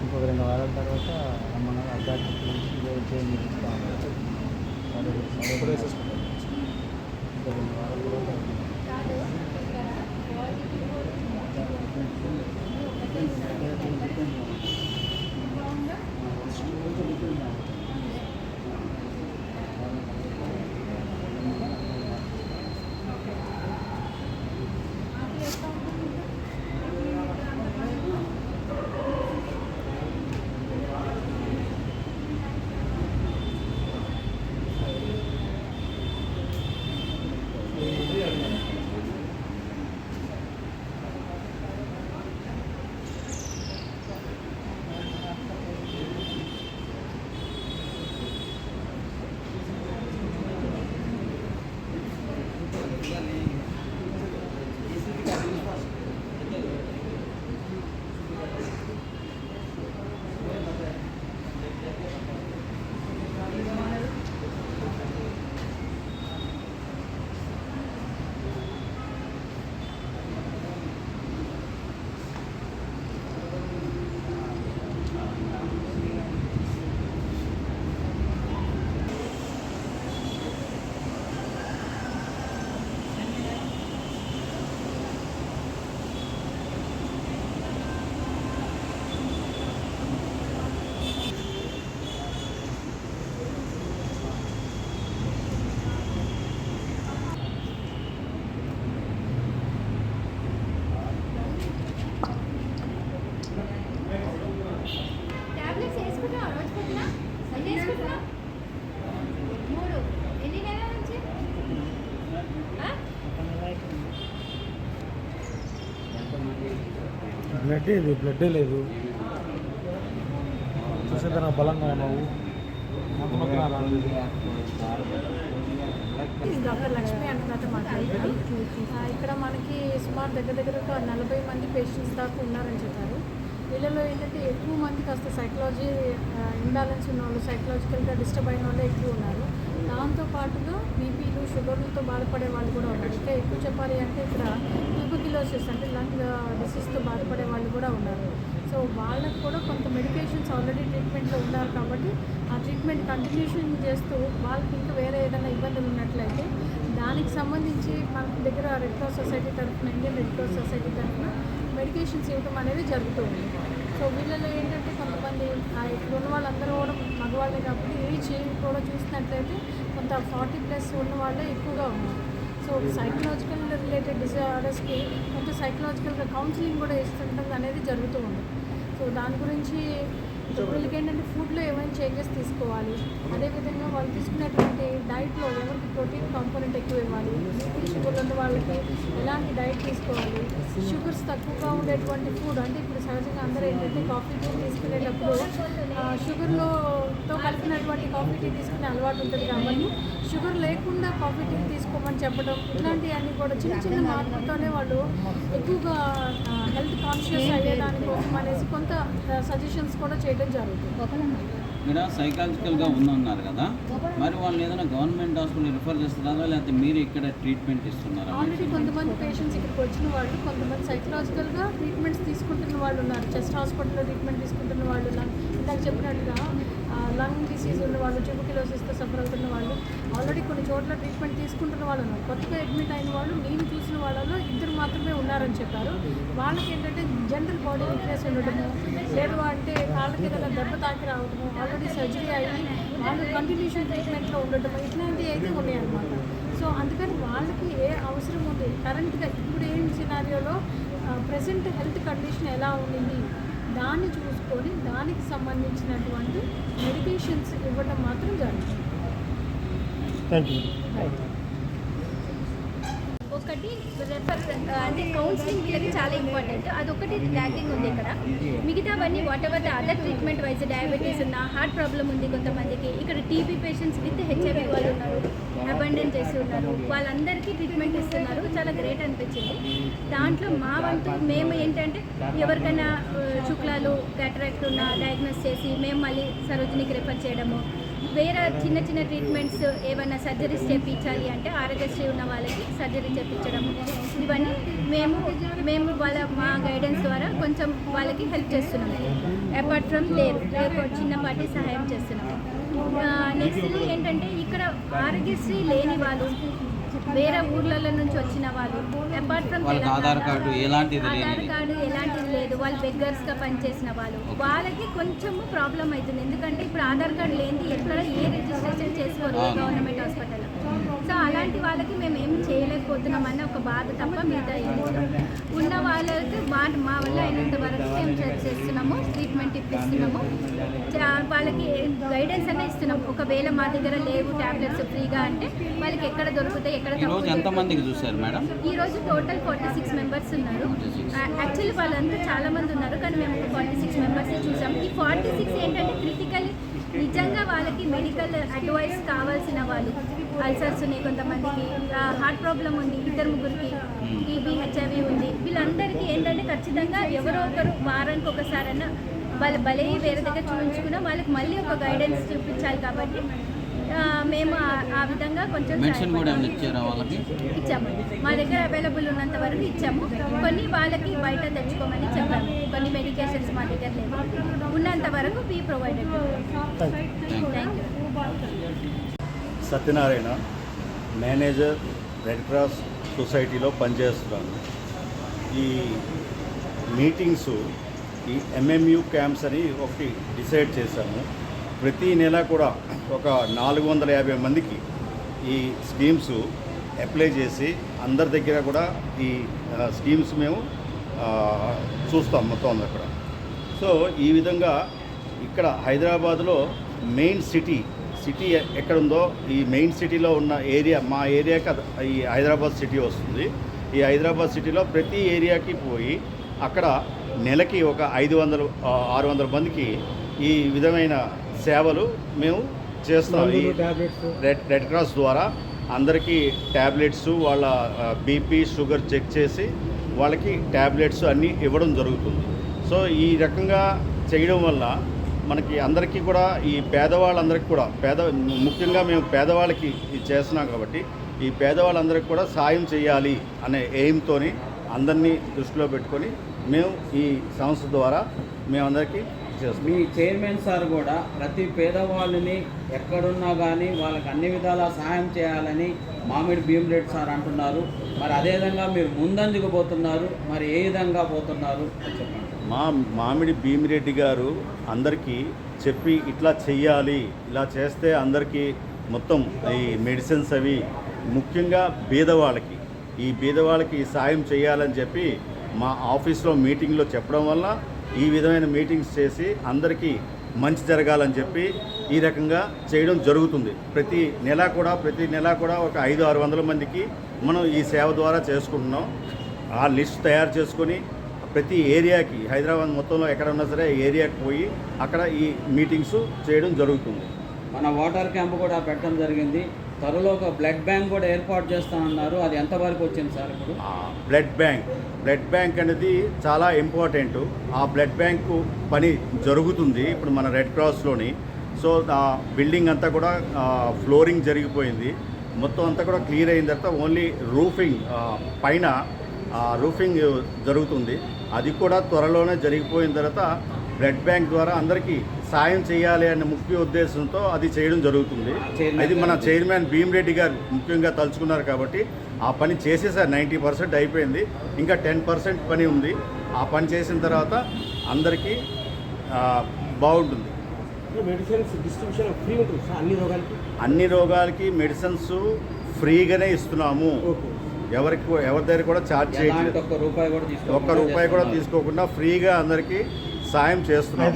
ఇంకొక రెండు వారాల తర్వాత రమ్మన్నారు అభ్యర్థి చేంజ్ చేస్తాము ఇంకొక రెండు వారాల తర్వాత బ్లడ్ లేదు బ్లడ్ లేదు. చూసేదానికి బలంగా ఉన్నావు. డాక్టర్ లక్ష్మి అంటున్నట్టు ఇక్కడ మనకి సుమారు దగ్గర దగ్గర ఒక నలభై మంది పేషెంట్స్ దాకా ఉన్నారని చెప్పారు. వీళ్ళలో ఏంటంటే ఎక్కువ మంది కాస్త సైకలాజీ ఇంబ్యాలెన్స్ ఉన్న వాళ్ళు సైకలాజికల్గా డిస్టర్బ్ అయిన వాళ్ళే ఎక్కువ ఉన్నారు. దాంతో పాటుగా బీపీలు షుగర్లతో బాధపడే వాళ్ళు కూడా ఉన్నారు. ఇంకా ఎక్కువ చెప్పాలి అంటే ఇక్కడ ట్యూబకిలోసిస్ అంటే లంగ్ డిసీజ్తో బాధపడే వాళ్ళు కూడా ఉన్నారు. సో వాళ్ళకు కూడా కొంత మెడికేషన్స్ ఆల్రెడీ ట్రీట్మెంట్లో ఉన్నారు కాబట్టి ఆ ట్రీట్మెంట్ కంటిన్యూషన్ చేస్తూ వాళ్ళకి ఇంకా వేరే ఏదైనా ఇబ్బందులు ఉన్నట్లయితే దానికి సంబంధించి మన దగ్గర రెడ్ క్రాస్ సొసైటీ తరఫున ఇండియన్ రెడ్ క్రాస్ సొసైటీ తరఫున మెడికేషన్స్ ఇవ్వడం అనేది జరుగుతూ ఉంది. సో వీళ్ళలో ఏంటంటే కొంతమంది ఆ ఇక్కడ ఉన్న వాళ్ళందరూ కూడా మగవాళ్ళే కాబట్టి ఏజ్ కూడా చూసినట్లయితే కొంత ఫార్టీ ప్లస్ ఉన్న వాళ్ళే ఎక్కువగా ఉన్నారు. సో సైకలాజికల్ రిలేటెడ్ డిజార్డర్స్కి కొంత సైకలాజికల్గా కౌన్సిలింగ్ కూడా ఇస్తుంటుంది అనేది జరుగుతూ ఉంది. సో దాని గురించి వాళ్ళకి ఏంటంటే ఫుడ్లో ఏమైనా చేంజెస్ తీసుకోవాలి. అదేవిధంగా వాళ్ళు తీసుకునేటువంటి డైట్లో ఎవరికి ప్రోటీన్ కాంపోనెంట్ ఎక్కువ ఇవ్వాలి బీపీ షుగర్ ఉన్న వాళ్ళకి ఎలాంటి డైట్ తీసుకోవాలి? షుగర్స్ తక్కువగా ఉండేటువంటి ఫుడ్ అంటే ఇప్పుడు సహజంగా అందరూ ఏంటంటే కాఫీ టీ తీసుకునేటప్పుడు షుగర్లో తో కలిపినటువంటి కాఫీ టీ తీసుకునే అలవాటు ఉంటుంది కాబట్టి షుగర్ లేకుండా కాఫీ టీ తీసుకోమని చెప్పడం ఇట్లాంటివన్నీ కూడా చిన్న చిన్న మార్పులతోనే వాళ్ళు ఎక్కువగా హెల్త్ కాన్షియస్ అయ్యేదానికోసం అనేసి కొంత సజెషన్స్ కూడా చేయడం జరుగుతుంది. ఇక్కడ సైకాలజికల్గా ఉందన్నారు కదా. మరి వాళ్ళు ఏదైనా గవర్నమెంట్ హాస్పిటల్ రిఫర్ చేస్తున్నారా? లేకపోతే మీరు ఇక్కడ ట్రీట్మెంట్ ఇస్తున్నారా? ఆల్రెడీ కొంతమంది పేషెంట్స్ ఇక్కడికి వచ్చిన వాళ్ళు కొంతమంది సైకలాజికల్గా ట్రీట్మెంట్స్ తీసుకుంటున్న వాళ్ళు ఉన్నారు. చెస్ట్ హాస్పిటల్లో ట్రీట్మెంట్ తీసుకుంటున్న వాళ్ళు ఉన్నారు. ఇందాక చెప్పినట్టుగా లంగ్ డిసీజ్ ఉన్న వాళ్ళు ట్యూబుకిలోసిస్తో సఫర్ అవుతున్న వాళ్ళు ఆల్రెడీ కొన్ని చోట్ల ట్రీట్మెంట్ తీసుకుంటున్న వాళ్ళు కొత్తగా అడ్మిట్ అయిన వాళ్ళు నేను చూసిన వాళ్ళలో ఇద్దరు మాత్రమే ఉన్నారని చెప్పారు. వాళ్ళకి ఏంటంటే జనరల్ బాడీ వీక్నెస్ ఉండటము లేదు అంటే కాళ్ళకి ఏదైనా దెబ్బ తాకి రావడము ఆల్రెడీ సర్జరీ అయ్యి వాళ్ళు కంటిన్యూషన్ ట్రీట్మెంట్లో ఉండటము ఇట్లాంటివి అయితే ఉన్నాయన్నమాట. సో అందుకని వాళ్ళకి ఏ అవసరం ఉంది? కరెంట్గా ఇప్పుడు ఏం సినారియోలో ప్రజెంట్ హెల్త్ కండిషన్ ఎలా ఉండింది? దాన్ని చూసుకొని దానికి సంబంధించినటువంటి మెడికేషన్స్ ఇవ్వడం మాత్రం జరుగుతుంది. ఒకటి రెఫర్ అంటే కౌన్సిలింగ్ వీళ్ళకి చాలా ఇంపార్టెంట్ అదొకటి ర్యాకింగ్ ఉంది ఇక్కడ. మిగతావన్నీ whatever the other treatment wise diabetes ఉన్న హార్ట్ ప్రాబ్లం ఉంది కొంతమందికి. ఇక్కడ టీబీ పేషెంట్స్ విత్ హెచ్ఐవి వాళ్ళు ఉన్నారు. అబండెన్స్ చేసి ఉన్నారు. వాళ్ళందరికీ ట్రీట్మెంట్ ఇస్తున్నారు. చాలా గ్రేట్ అనిపించింది. దాంట్లో మా వంతు మేము ఏంటంటే ఎవరికైనా శుక్లాలు క్యాటరాక్ట్ ఉన్న డయాగ్నోస్ చేసి మేము మళ్ళీ సరోజినికి రెఫర్ చేయడము. వేరే చిన్న చిన్న ట్రీట్మెంట్స్ ఏమైనా సర్జరీస్ చేయించాలి అంటే ఆరోగ్యశ్రీ ఉన్న వాళ్ళకి సర్జరీ చేయించడం ఇవన్నీ మేము మేము వాళ్ళ మా గైడెన్స్ ద్వారా కొంచెం వాళ్ళకి హెల్ప్ చేస్తున్నాము. అపార్ట్ ఫ్రమ్ లేరు లేకపోతే చిన్నపాటి సహాయం చేస్తున్నాము. నెక్స్ట్ ఏంటంటే ఇక్కడ ఆరోగ్యశ్రీ లేని వాళ్ళు వేరే ఊర్లలో నుంచి వచ్చిన వాళ్ళు అపార్ట్ ఫ్రమ్ వాళ్ళకి ఆధార్ కార్డు ఎలాంటిది ఆధార్ లేనిది? కార్డు ఎలాంటిది లేదు వాళ్ళు బెగ్గర్స్గా పనిచేసిన వాళ్ళు. వాళ్ళకి కొంచెము ప్రాబ్లం అవుతుంది. ఎందుకంటే ఇప్పుడు ఆధార్ కార్డు లేనిది ఎక్కడ ఏ రిజిస్ట్రేషన్ చేసుకోరు అవును. గవర్నమెంట్ హాస్పిటల్ సో అలాంటి వాళ్ళకి మేము ఏమి చేయలేకపోతున్నామని ఒక బాధ తప్ప మిగతా. ఉన్న వాళ్ళకి మా మా వల్ల అయినంత వరకు మేము చేస్తున్నాము ట్రీట్మెంట్ ఇప్పిస్తున్నాము. వాళ్ళకి గైడెన్స్ అనే ఇస్తున్నాము ఒకవేళ మా దగ్గర లేవు టాబ్లెట్స్ ఫ్రీగా అంటే వాళ్ళకి ఎక్కడ దొరుకుతాయి ఎక్కడ ఈ రోజు తక్కువ ఎంతమందికి చూశారు మేడం? ఈ రోజు టోటల్ ఫార్టీ సిక్స్ మెంబర్స్ ఉన్నారు. యాక్చువల్లీ వాళ్ళంతా చాలా మంది ఉన్నారు కానీ మేము ఫార్టీ సిక్స్ మెంబర్స్ చూసాం. ఈ ఫార్టీ సిక్స్ ఏంటంటే క్రిటికల్ నిజంగా వాళ్ళకి మెడికల్ అడ్వైస్ కావాల్సిన వాళ్ళు. అల్సర్స్ ఉన్నాయి కొంతమందికి హార్ట్ ప్రాబ్లం ఉంది ఇద్దరు ముగ్గురికి టీబీ హెచ్ఐవి ఉంది. వీళ్ళందరికీ ఏంటంటే ఖచ్చితంగా ఎవరో ఒకరు వారానికి ఒకసారన్నా వాళ్ళ బలే వేరే దగ్గర చూపించుకున్నా వాళ్ళకి మళ్ళీ ఒక గైడెన్స్ చూపించాలి కాబట్టి మేము ఆ- విధంగా కొంచెం ఇచ్చాము. మా దగ్గర అవైలబుల్ ఉన్నంత వరకు ఇచ్చాము. కొన్ని వాళ్ళకి బయట తెచ్చుకోమని చెప్పాము. కొన్ని మెడికేషన్స్ మా దగ్గర లేవు. ఉన్నంత వరకు we provided Satyanarayana manager red cross సొసైటీలో పనిచేస్తున్నాను. ఈ మీటింగ్స్ ఈ ఎంఎంయు క్యాంప్స్ అని ఒకటి డిసైడ్ చేశాము. ప్రతి నెల కూడా ఒక నాలుగు వందల యాభై మందికి ఈ స్కీమ్స్ అప్లై చేసి అందరి దగ్గర కూడా ఈ స్కీమ్స్ మేము చూస్తాం మొత్తం అక్కడ సో ఈ విధంగా ఇక్కడ హైదరాబాద్లో మెయిన్ సిటీ సిటీ ఎక్కడుందో ఈ మెయిన్ సిటీలో ఉన్న ఏరియా మా ఏరియాకి ఈ హైదరాబాద్ సిటీ వస్తుంది. ఈ హైదరాబాద్ సిటీలో ప్రతి ఏరియాకి పోయి అక్కడ నెలకి ఒక ఐదు వందలు ఆరు వందల మందికి ఈ విధమైన సేవలు మేము చేస్తాం ఈ రెడ్ రెడ్ క్రాస్ ద్వారా అందరికీ ట్యాబ్లెట్స్ వాళ్ళ బీపీ షుగర్ చెక్ చేసి వాళ్ళకి ట్యాబ్లెట్స్ అన్నీ ఇవ్వడం జరుగుతుంది. సో ఈ రకంగా చేయడం వల్ల మనకి అందరికీ కూడా ఈ పేదవాళ్ళందరికీ కూడా పేద ముఖ్యంగా మేము పేదవాళ్ళకి ఇది చేస్తున్నాం కాబట్టి ఈ పేదవాళ్ళందరికీ కూడా సాయం చేయాలి అనే ఎయిమ్తోని అందరినీ దృష్టిలో పెట్టుకొని మేము ఈ సంస్థ ద్వారా మేమందరికీ మీ చైర్మన్ సార్ కూడా ప్రతి పేదవాళ్ళని ఎక్కడున్నా కానీ వాళ్ళకి అన్ని విధాలా సహాయం చేయాలని మామిడి భీమరెడ్డి సార్ అంటున్నారు. మరి అదేవిధంగా మీరు ముందంజకు పోతున్నారు. మరి ఏ విధంగా పోతున్నారు? అది మా మామిడి భీమిరెడ్డి గారు అందరికీ చెప్పి ఇట్లా చెయ్యాలి ఇలా చేస్తే అందరికీ మొత్తం ఈ మెడిసిన్స్ అవి ముఖ్యంగా బీదవాళ్ళకి ఈ బీదవాళ్ళకి సాయం చేయాలని చెప్పి మా ఆఫీస్లో మీటింగ్లో చెప్పడం వల్ల ఈ విధమైన మీటింగ్స్ చేసి అందరికీ మంచి జరగాలని చెప్పి ఈ రకంగా చేయడం జరుగుతుంది. ప్రతి నెల కూడా ప్రతి నెల కూడా ఒక ఐదు ఆరు వందల మందికి మనం ఈ సేవ ద్వారా చేసుకుంటున్నాం. ఆ లిస్ట్ తయారు చేసుకొని ప్రతి ఏరియాకి హైదరాబాద్ మొత్తంలో ఎక్కడ ఉన్నా సరే ఏరియాకి పోయి అక్కడ ఈ మీటింగ్స్ చేయడం జరుగుతుంది. మన వాటర్ క్యాంప్ కూడా పెట్టడం జరిగింది. త్వరలో ఒక బ్లడ్ బ్యాంక్ కూడా ఏర్పాటు చేస్తామన్నారు అది ఎంతవరకు వచ్చింది సార్ ఇప్పుడు? Blood bank. బ్లడ్ బ్యాంక్ అనేది చాలా ఇంపార్టెంట్. ఆ బ్లడ్ బ్యాంకు పని జరుగుతుంది ఇప్పుడు మన రెడ్ క్రాస్లోని. సో ఆ బిల్డింగ్ అంతా కూడా ఫ్లోరింగ్ జరిగిపోయింది. మొత్తం అంతా కూడా క్లియర్ అయిన తర్వాత ఓన్లీ రూఫింగ్ పైన రూఫింగ్ జరుగుతుంది. అది కూడా త్వరలోనే జరిగిపోయిన తర్వాత బ్లడ్ బ్యాంక్ ద్వారా అందరికీ సాయం చేయాలి అనే ముఖ్య ఉద్దేశంతో అది చేయడం జరుగుతుంది. అది మన. చైర్మన్ భీమిరెడ్డి గారు ముఖ్యంగా తలుచుకున్నారు కాబట్టి ఆ పని చేసేసారు నైంటీ పర్సెంట్ అయిపోయింది. ఇంకా టెన్ పర్సెంట్ పని ఉంది. ఆ పని చేసిన తర్వాత అందరికీ ఆ, బాగుంటుంది. మెడిసిన్స్ డిస్ట్రిబ్యూషన్ ఫ్రీ ఉంటుంది సార్ అన్ని రోగాలకి? అన్ని రోగాలకి మెడిసిన్స్ ఫ్రీగానే ఇస్తున్నాము. ఎవరికి ఎవరి దగ్గర కూడా ఛార్జ్ చేయట్లేదు. ఒక్క రూపాయి కూడా తీసుకో ఒక్క రూపాయి కూడా తీసుకోకుండా ఫ్రీగా అందరికీ సాయం చేస్తున్నాము.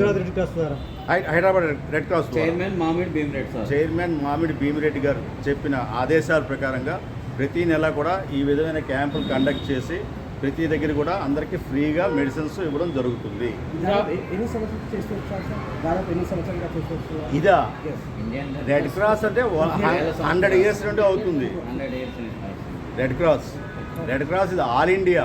హైదరాబాద్ రెడ్ క్రాస్ ద్వారా హై- హైదరాబాద్ రెడ్ క్రాస్ ద్వారా. Chairman Mamidi Bhimareddy sir. Chairman మామిడి భీమిరెడ్డి గారు చెప్పిన ఆదేశాల ప్రకారంగా ప్రతి నెల కూడా ఈ విధమైన క్యాంపులు కండక్ట్ చేసి ప్రతి దగ్గర కూడా అందరికీ ఫ్రీగా మెడిసిన్స్ ఇవ్వడం జరుగుతుంది. ఇదా రెడ్ క్రాస్ అంటే హండ్రెడ్ ఇయర్స్ నుండి అవుతుంది. Red cross. రెడ్ క్రాస్ ఇది ఆల్ ఇండియా.